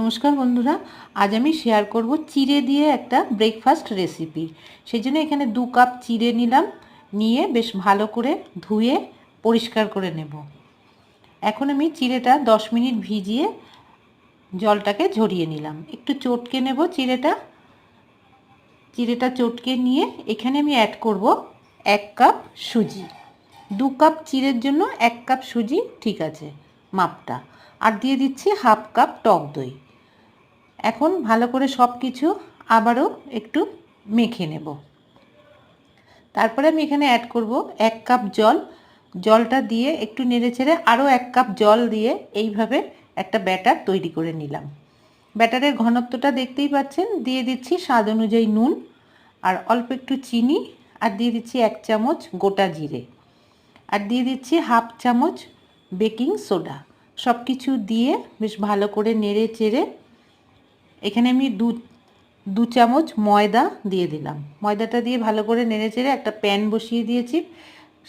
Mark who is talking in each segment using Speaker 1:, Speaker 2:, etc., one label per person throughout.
Speaker 1: নমস্কার বন্ধুরা, আজ আমি শেয়ার করব চিড়ে দিয়ে একটা ব্রেকফাস্ট রেসিপি সেই জন্য এখানে দু কাপ চিড়ে নিলাম, নিয়ে বেশ ভালো করে ধুয়ে পরিষ্কার করে নেব। এখন আমি চিড়েটা দশ মিনিট ভিজিয়ে জলটাকে ঝরিয়ে নিলাম। একটু চটকে নেব চিড়েটা। চিড়েটা চটকে নিয়ে এখানে আমি অ্যাড করব এক কাপ সুজি। দু কাপ চিড়ের জন্য এক কাপ সুজি ঠিক আছে। মাপটা। আর দিয়ে দিচ্ছি হাফ কাপ টক দই। এখন ভালো করে সব কিছু আবারও একটু মেখে নেব। তারপরে আমি এখানে অ্যাড করব এক কাপ জল। জলটা দিয়ে একটু নেড়ে ছেড়ে আরও এক কাপ জল দিয়ে এইভাবে একটা ব্যাটার তৈরি করে নিলাম। ব্যাটারের ঘনত্বটা দেখতেই পাচ্ছেন, দিয়ে দিচ্ছি স্বাদ অনুযায়ী নুন আর অল্প একটু চিনি। আর দিয়ে দিচ্ছি এক চামচ গোটা জিরে। আর দিয়ে দিচ্ছি হাফ চামচ বেকিং সোডা। সব কিছু দিয়ে বেশ ভালো করে নেড়ে চেড়ে এখানে আমি দু দু চামচ ময়দা দিয়ে দিলাম। ময়দাটা দিয়ে ভালো করে নেড়ে চেড়ে একটা প্যান বসিয়ে দিয়েছি।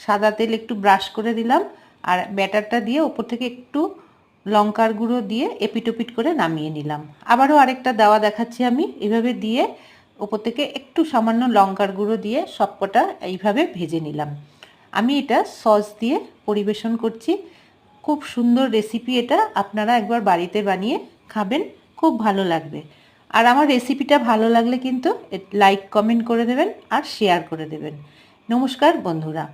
Speaker 1: সাদা তেল একটু ব্রাশ করে দিলাম আর ব্যাটারটা দিয়ে ওপর থেকে একটু লঙ্কার গুঁড়ো দিয়ে এপিটোপিট করে নামিয়ে নিলাম। আবারও আরেকটা দেওয়া দেখাচ্ছি আমি। এভাবে দিয়ে ওপর থেকে একটু সামান্য লঙ্কার গুঁড়ো দিয়ে সবকটা এইভাবে ভেজে নিলাম। আমি এটা সস দিয়ে পরিবেশন করছি। খুব সুন্দর রেসিপি এটা আপনারা একবার বাড়িতে বানিয়ে খাবেন, খুব ভালো লাগবে। আর আমার রেসিপিটা ভালো লাগলে কিন্তু লাইক কমেন্ট করে দেবেন আর শেয়ার করে দেবেন। নমস্কার বন্ধুরা।